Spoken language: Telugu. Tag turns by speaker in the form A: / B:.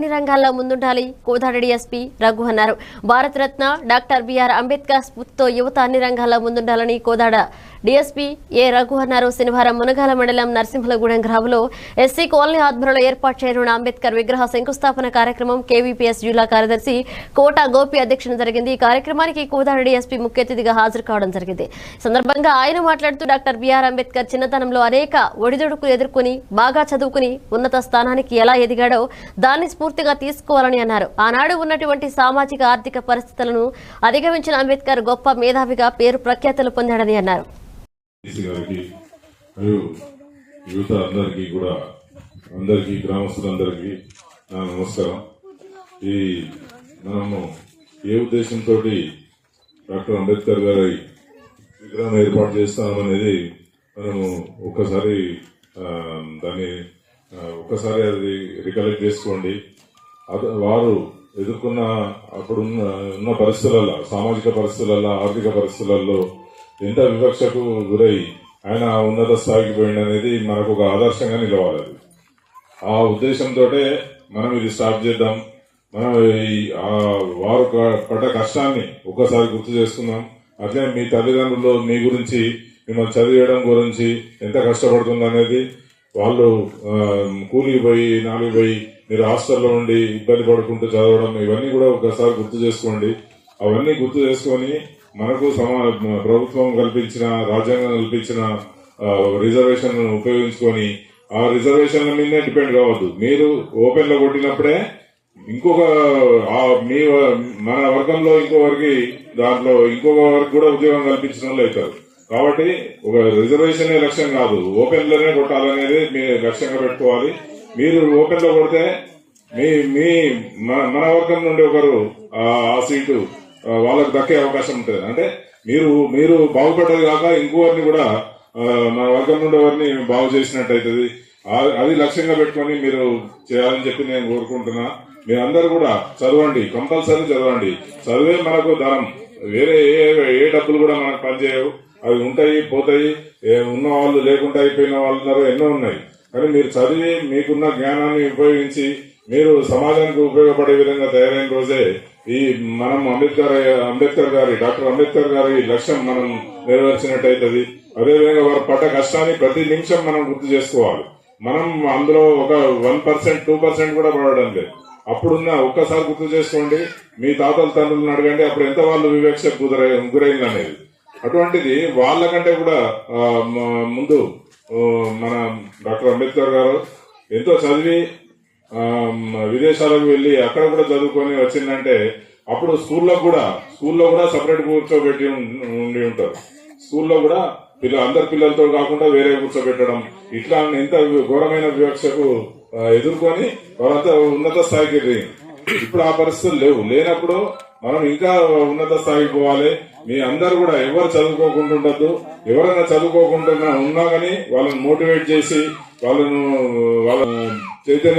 A: అన్ని రంగాల్లో ముందుండాలి కోదాడ డిఎస్పీ రఘు అన్నారు. భారతరత్న డాక్టర్ బిఆర్ అంబేద్కర్ స్ఫూర్తితో యువత అన్ని రంగాల్లో ముందుండాలని కోదాడ డీఎస్పీ ఏ రఘు అన్నారు. శనివారం మునగాల మండలం నరసింహలగూడెం గ్రామంలో ఎస్సీ కాలనీ ఆధ్వర్యంలో ఏర్పాటు చేయనున్న అంబేద్కర్ విగ్రహ శంకుస్థాపన కార్యక్రమం కేవీపీఎస్ జిల్లా కార్యదర్శి కోట గోపి అధ్యక్షన జరిగింది. ఈ కార్యక్రమానికి కోదాడ డీఎస్పీ ముఖ్య అతిథిగా హాజరు కావడం జరిగింది. సందర్భంగా ఆయన మాట్లాడుతూ డాక్టర్ బిఆర్ అంబేద్కర్ చిన్నతనంలో అనేక ఒడిదుడుకులు ఎదుర్కొని బాగా చదువుకుని ఉన్నత స్థానానికి ఎలా ఎదిగాడో దాన్ని స్ఫూర్తిగా తీసుకోవాలని అన్నారు. ఆనాడు ఉన్నటువంటి సామాజిక ఆర్థిక పరిస్థితులను అధిగమించిన అంబేద్కర్ గొప్ప మేధావిగా పేరు ప్రఖ్యాతులు పొందాడని అన్నారు.
B: గారికి మరియు యువత అందరికీ కూడా అందరికీ గ్రామస్తులందరికీ నా నమస్కారం. ఈ మనము ఏ ఉద్దేశంతో డాక్టర్ అంబేద్కర్ గారి విగ్రహం ఏర్పాటు చేస్తామనేది మనము ఒక్కసారి దాన్ని ఒక్కసారి అది రికలెక్ట్ చేసుకోండి. వారు ఎదుర్కొన్న అప్పుడున్న ఉన్న పరిస్థితులలో సామాజిక పరిస్థితులలో ఆర్థిక పరిస్థితులలో ఎంత వివక్షకు గురై ఆయన ఉన్నత స్థాయికి పోయింది అనేది మనకు ఒక ఆదర్శంగా నిలవాలి ఆ ఉద్దేశంతో మనం ఇది స్టార్ట్ చేద్దాం. మనం ఈ వారు పడ్డ కష్టాన్ని ఒక్కసారి గుర్తు చేసుకుందాం. అట్లే మీ తల్లిదండ్రులు మీ గురించి మిమ్మల్ని చదివేయడం గురించి ఎంత కష్టపడుతుంది అనేది వాళ్ళు కూలికి పోయి నాలుగు పోయి మీరు హాస్టల్లో ఉండి ఇబ్బంది పడుకుంటూ చదవడం ఇవన్నీ కూడా ఒకసారి గుర్తు చేసుకోండి. అవన్నీ గుర్తు చేసుకొని మనకు సమా ప్రభుత్వం కల్పించిన రాజ్యాంగం కల్పించిన రిజర్వేషన్ ఉపయోగించుకొని ఆ రిజర్వేషన్ల మీదనే డిపెండ్ కావద్దు. మీరు ఓపెన్లో కొట్టినప్పుడే ఇంకొక ఆ మీ వ- మన వర్గంలో ఇంకోవరికి దాంట్లో ఇంకొక వరకు కూడా ఉద్యోగం కల్పించిన వాళ్ళు అవుతారు. కాబట్టి ఒక రిజర్వేషన్ లక్ష్యం కాదు. ఓపెన్లోనే కొట్టాలనేది మీరు లక్ష్యంగా పెట్టుకోవాలి. మీరు ఓపెన్లో కొడితే మీ మీ మన మన వర్గం నుండి ఒకరు ఆ సీటు వాళ్ళకు దక్కే అవకాశం ఉంటుంది. అంటే మీరు మీరు బాగుపడ్డది కాక ఇంకోరిని కూడా మన వర్గం నుండి వారిని బాగు చేసినట్టు అవుతుంది అది లక్ష్యంగా పెట్టుకొని మీరు చేయాలని చెప్పి నేను కోరుకుంటున్నా. మీరందరూ కూడా చదవండి కంపల్సరీ చదవండి. చదివే మనకు ధనం. వేరే ఏ ఏ డబ్బులు కూడా మనకు పనిచేయవు. అవి ఉంటాయి పోతాయి. ఉన్న వాళ్ళు లేకుండా అయిపోయిన వాళ్ళు ఎన్నో ఉన్నాయి. కానీ మీరు చదివి మీకున్న జ్ఞానాన్ని ఉపయోగించి మీరు సమాజానికి ఉపయోగపడే విధంగా తయారైన రోజే ఈ మనం అంబేద్కర్ అంబేద్కర్ గారి డాక్టర్ అంబేద్కర్ గారి లక్ష్యం మనం నెరవేర్చినట్టయితుంది. అదేవిధంగా వారు పడ్డ కష్టాన్ని ప్రతి నిమిషం మనం గుర్తు చేసుకోవాలి. మనం అందులో ఒక వన్ పర్సెంట్ టూ పర్సెంట్ కూడా పడడం లేదు. అప్పుడున్న ఒక్కసారి గుర్తు చేసుకోండి మీ తాతల తండ్రులను అడగండి అప్పుడు ఎంత వాళ్ళు వివక్ష గురైంది అనేది. అటువంటిది వాళ్ళకంటే కూడా ముందు మన డాక్టర్ అంబేద్కర్ గారు ఎంతో చదివి విదేశాలకు వెళ్ళి అక్కడ కూడా చదువుకొని వచ్చిందంటే అప్పుడు స్కూల్లో కూడా స్కూల్లో కూడా సపరేట్ కూర్చోబెట్టి ఉండి ఉంటారు. స్కూల్లో కూడా పిల్ల అందరి పిల్లలతో కాకుండా వేరే కూర్చోబెట్టడం ఇట్లా ఇంత ఘోరమైన వివక్షకు ఎదుర్కొని వాళ్ళంతా ఉన్నత స్థాయికి ఎదిగి ఇప్పుడు ఆ పరిస్థితులు లేవు. లేనప్పుడు మనం ఇంకా ఉన్నత స్థాయికి పోవాలి. మీ అందరు కూడా ఎవరు చదువుకోకుండా ఉండద్దు. ఎవరైనా చదువుకోకుండా ఉన్నా కానీ వాళ్ళని మోటివేట్ చేసి వాళ్ళను వాళ్ళ చైతన్య